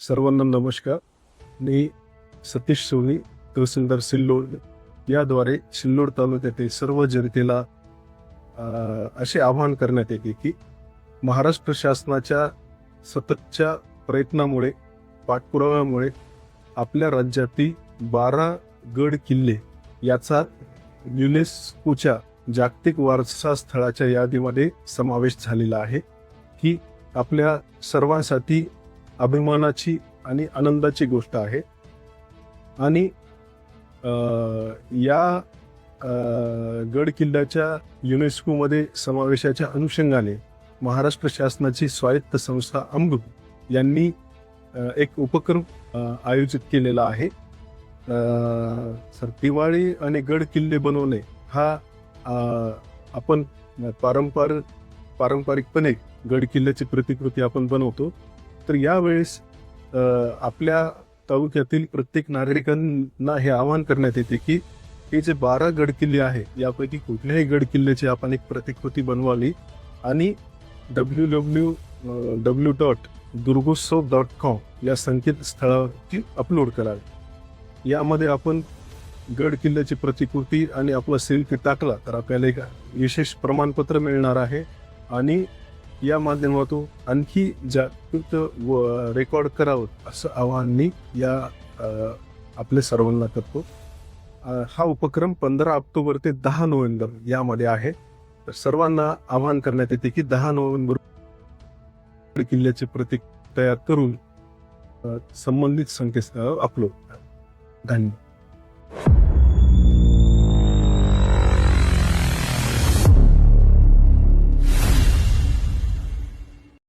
सर्वांना नमस्कार. मी सतीश सोनी तहसीलदार सिल्लोड. याद्वारे सिल्लोड तालुक्यातील सर्व जनतेला असे आवाहन करण्यात येते की महाराष्ट्र शासनाच्या सततच्या प्रयत्नामुळे पाठपुराव्यामुळे आपल्या राज्यातील बारा गड किल्ले याचा युनेस्कोच्या जागतिक वारसा स्थळाच्या यादीमध्ये समावेश झालेला आहे. ही आपल्या सर्वांसाठी अभिमानाची आणि आनंदाची गोष्ट आहे. आणि या गड किल्ल्याच्या युनेस्कोमध्ये समावेशाच्या अनुषंगाने महाराष्ट्र शासनाची स्वायत्त संस्था अमृत यांनी एक उपक्रम आयोजित केलेला आहे. सर दिवाळी आणि गड किल्ले बनवणे हा आपण पारंपार पारंपरिकपणे गड किल्ल्याची प्रतिकृती आपण बनवतो. तर यावेळेस आपल्या तालुक्यातील प्रत्येक नागरिकांना हे आवाहन करण्यात येते की हे जे बारा गड किल्ले आहे यापैकी कुठल्याही गड किल्ल्याची आपण एक प्रतिकृती बनवावी आणि W W W dot Durgotsav dot com या संकेतस्थळावरती अपलोड करावी. यामध्ये आपण गड किल्ल्याची प्रतिकृती आणि आपला सेल्फी टाकला तर आपल्याला एक विशेष प्रमाणपत्र मिळणार आहे आणि या माध्यमातून आणखी जागृत व रेकॉर्ड करावं असं आवाहन मी या आपल्या सर्वांना करतो. हा उपक्रम पंधरा ऑक्टोबर ते दहा नोव्हेंबर यामध्ये आहे. तर सर्वांना आवाहन करण्यात येते की दहा नोव्हेंबर किल्ल्याचे प्रतीक तयार करून संबंधित संकेतस्थळावर अपलोड धन्यवाद.